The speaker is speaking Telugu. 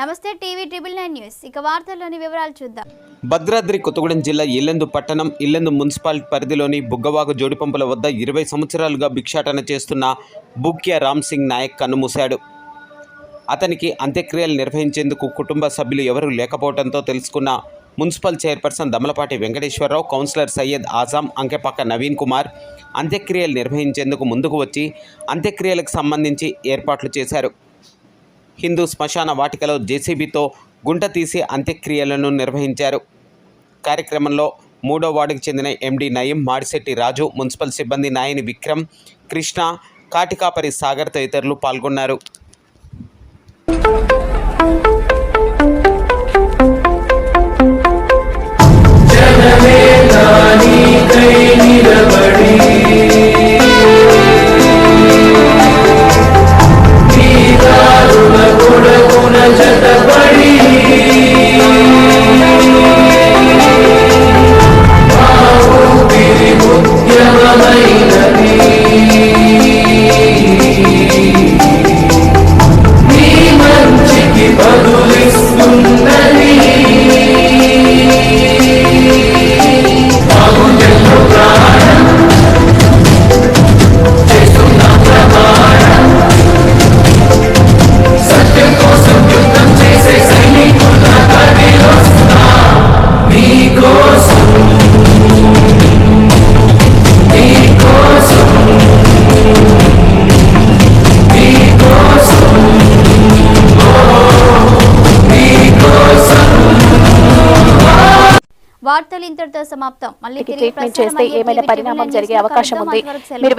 నమస్తే టీవీ ట్రిపుల్ నైన్ న్యూస్. ఇక వార్తల్లోని వివరాలు చూద్దాం. భద్రాద్రి కొత్తగూడెం జిల్లా ఇల్లెందు పట్టణం ఇల్లెందు మున్సిపాలిటీ పరిధిలోని బుగ్గవాగు జోడిపంపుల వద్ద ఇరవై సంవత్సరాలుగా భిక్షాటన చేస్తున్న బుక్య రామ్ సింగ్ నాయక్ కన్నుమూశాడు అతనికి అంత్యక్రియలు నిర్వహించేందుకు కుటుంబ సభ్యులు ఎవరూ లేకపోవడంతో తెలుసుకున్న municipal chairperson Damalapati Venkateswara Rao councillor Syed Azam Ankepaka Naveen Kumar అంత్యక్రియలు నిర్వహించేందుకు ముందుకు వచ్చి అంత్యక్రియలకు సంబంధించి ఏర్పాట్లు చేశారు. హిందూ శ్మశాన వాటికలో జేసీబీతో గుంట తీసి అంత్యక్రియలను నిర్వహించారు. కార్యక్రమంలో మూడో వార్డుకు చెందిన ఎండి నయీం మాడిశెట్టి రాజు మున్సిపల్ సిబ్బంది నాయని విక్రమ్ కృష్ణ కాటికాపరి సాగర్ తదితరులు పాల్గొన్నారు. వార్తలు ఇంతటితో సమాప్తం మళ్ళీ ట్రీట్మెంట్ చేస్తే ఏమైనా పరిణామం జరిగే అవకాశం. ఉంది. మీరు